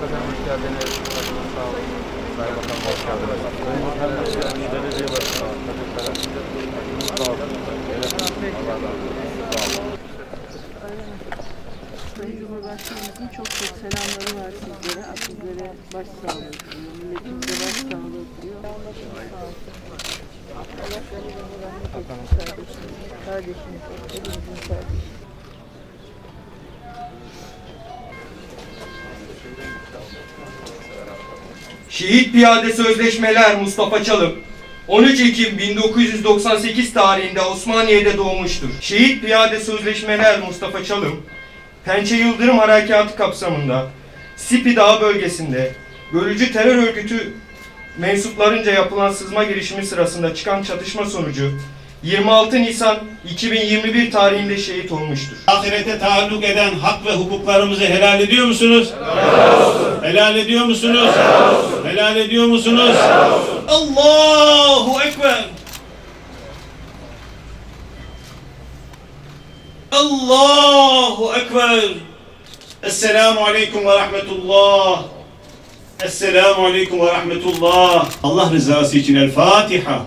Bakanım hoş geldiniz. Başkanım sağ olun. Sayın Bakanım hoş geldiniz. Sayın Bakanım hoş geldiniz. Belediye Başkanı. Çocuklara. Sağ olun. Allah razı olsun. Sağ olun. Sayın Cumhurbaşkanımızın çok çok selamları var sizlere. Sizlere başsağlığı. Milletimize başsağlığı kardeşimiz. Hepimizin kardeşi. Şehit Piyade Sözleşmeler Mustafa Çalık 13 Ekim 1998 tarihinde Osmaniye'de doğmuştur. Şehit Piyade Sözleşmeler Mustafa Çalık, Pençe Yıldırım Harekatı kapsamında Sipi Dağı bölgesinde bölücü terör örgütü mensuplarınca yapılan sızma girişimi sırasında çıkan çatışma sonucu 26 Nisan 2021 tarihinde şehit olmuştur. ahirete taalluk eden hak ve hukuklarımızı helal ediyor musunuz? Helal olsun. Helal ediyor musunuz? Helal olsun. Helal ediyor musunuz? Helal olsun. Allahu Ekber. Allahu Ekber. Esselamu Aleyküm ve Rahmetullah. Esselamu Aleyküm ve Rahmetullah. Allah rızası için El Fatiha.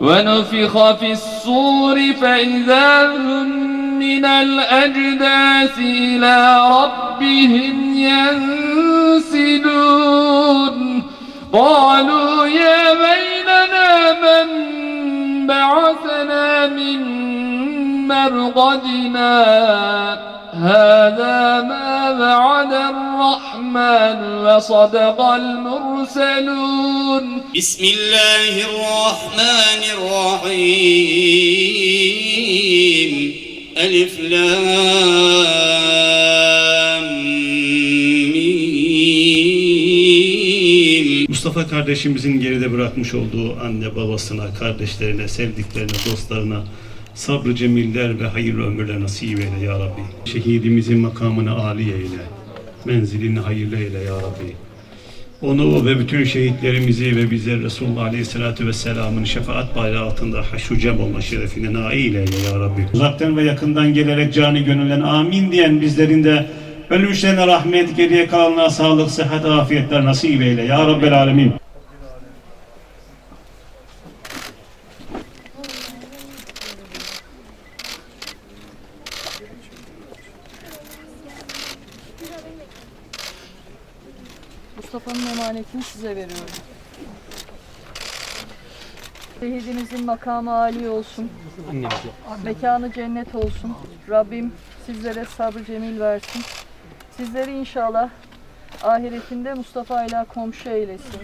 ونفخ في الصور فإذا هم من الأجداث إلى ربهم ينسلون قالوا يا بيننا من بعثنا من مرقدنا؟ هذا ما وعد الرحمن وصدق المرسلون. بسم الله الرحمن الرحيم. ألف لام. Mustafa kardeşimizin geride bırakmış olduğu anne babasına, kardeşlerine, sevdiklerine, dostlarına sabrı cemiller ve hayırlı ömürler nasip eyle ya Rabbi. Şehidimizin makamını âli eyle. Menzilini hayırlı eyle ya Rabbi. Onu ve bütün şehitlerimizi ve bizleri Resulullah Aleyhisselatü Vesselam'ın şefaat bayrağı altında haşru cem olma şerefine nail eyle ya Rabbi. Uzaktan ve yakından gelerek cani gönülden amin diyen bizlerin de ölmüşlerine rahmet, geriye kalanlara sağlık, sıhhat, afiyetler nasip eyle ya Rabbel Alemin. Mustafa'nın emanetini size veriyorum. Şehidimizin makamı âli olsun. Mekanı cennet olsun. Rabbim sizlere sabrı cemil versin. Sizleri inşallah ahiretinde Mustafa ile komşu eylesin.